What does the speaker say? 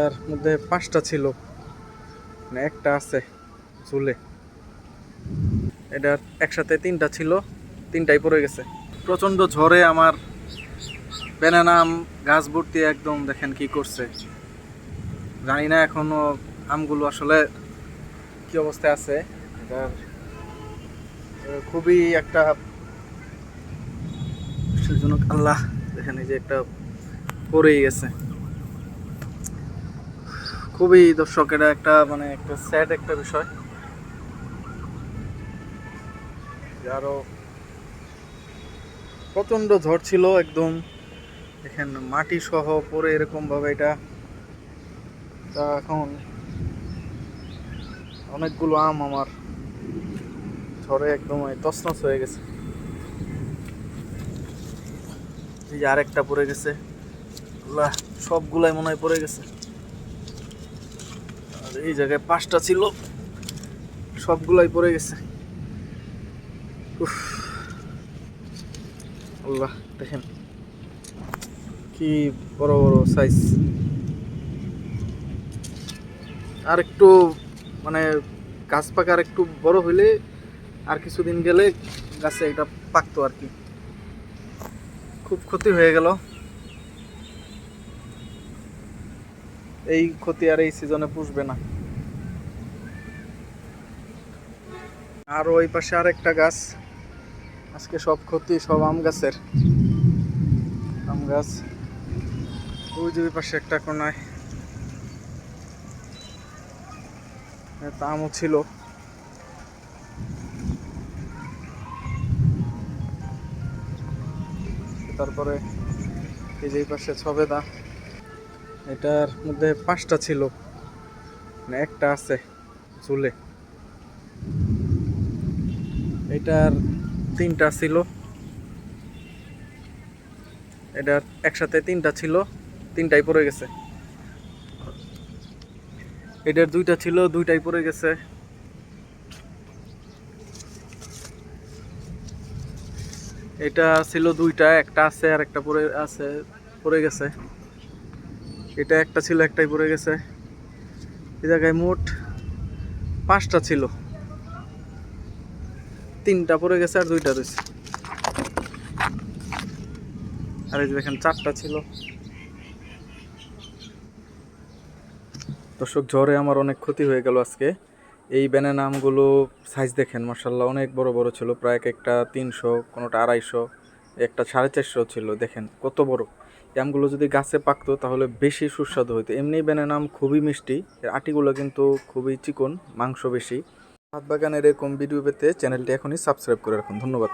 তার মধ্যে পাঁচটা ছিল। মানে একটা আছে ঝুলে এটার একসাথে তিনটা ছিল, তিনটাই পড়ে গেছে। প্রচণ্ড ঝড়ে আমার ব্যানানা আম, গাছ ভর্তি একদম দেখেন কি করছে। জানি না এখনও আমগুলো আসলে কি অবস্থায় আছে। এটার খুবই একটা আল্লাহ দেখেন এই যে একটা পড়েই গেছে। খুবই দর্শক এটা একটা মানে একটা স্যাড একটা বিষয়। যে আরও প্রচণ্ড ঝড় ছিল একদম। দেখেন মাটি সহ পরে এরকম ভাবে এটা। তা এখন অনেকগুলো আম আমার ঝড়ে একদম তছনছ হয়ে গেছে। এই যে আরেকটা পড়ে গেছে। সবগুলাই মনে হয় পড়ে গেছে। এই জায়গায় পাঁচটা ছিল। সবগুলাই পড়ে গেছে। আল্লাহ, দেখেন। কি বড় বড় সাইজ আর একটু মানে গাছ পাকা আর একটু বড় হইলে আর কিছুদিন গেলে গাছে এটা পাকতো আর কি। খুব ক্ষতি হয়ে গেল। এই ক্ষতি আর এই সিজনে পুষবে না। আর ওই পাশে আর একটা গাছ। আজকে সব ক্ষতি সব আম গাছের। আম গাছ। ওই যে ওই পাশে একটা কোনায়। আমও ছিল। তারপরে এই যে পাশে ছবেদা। এটার মধ্যে পাঁচটা ছিল। মানে একটা আছে চুলে এটার তিনটা ছিল। এটার একসাথে তিনটা ছিল, তিনটাই পড়ে গেছে। এটার দুইটা ছিল, দুইটাই পড়ে গেছে। এটা ছিল দুইটা, একটা আছে আর একটা পরে আছে, পড়ে গেছে। এটা একটা ছিল, একটাই পড়ে গেছে। এই জায়গায় মোট পাঁচটা ছিল। তিনটা পড়ে গেছে আর দুইটা রয়েছে। আর এই দেখেন, চারটা ছিল। দর্শক, ঝড়ে আমার অনেক ক্ষতি হয়ে গেল আজকে। এই ব্যানানা আমগুলো সাইজ দেখেন মার্শাল্লাহ অনেক বড় বড় ছিল। প্রায় এক একটা তিনশো, কোনোটা আড়াইশো, একটা সাড়ে চারশো ছিল। দেখেন কত বড়। এই আমগুলো যদি গাছে পাকতো তাহলে বেশি সুস্বাদু হতো এমনি ব্যানানা আম খুবই মিষ্টি, এর আটিগুলো কিন্তু খুবই চিকন, মাংস বেশি। হাত বাগানের এরকম ভিডিও পেতে চ্যানেলটি এখনই সাবস্ক্রাইব করে রাখুন। ধন্যবাদ।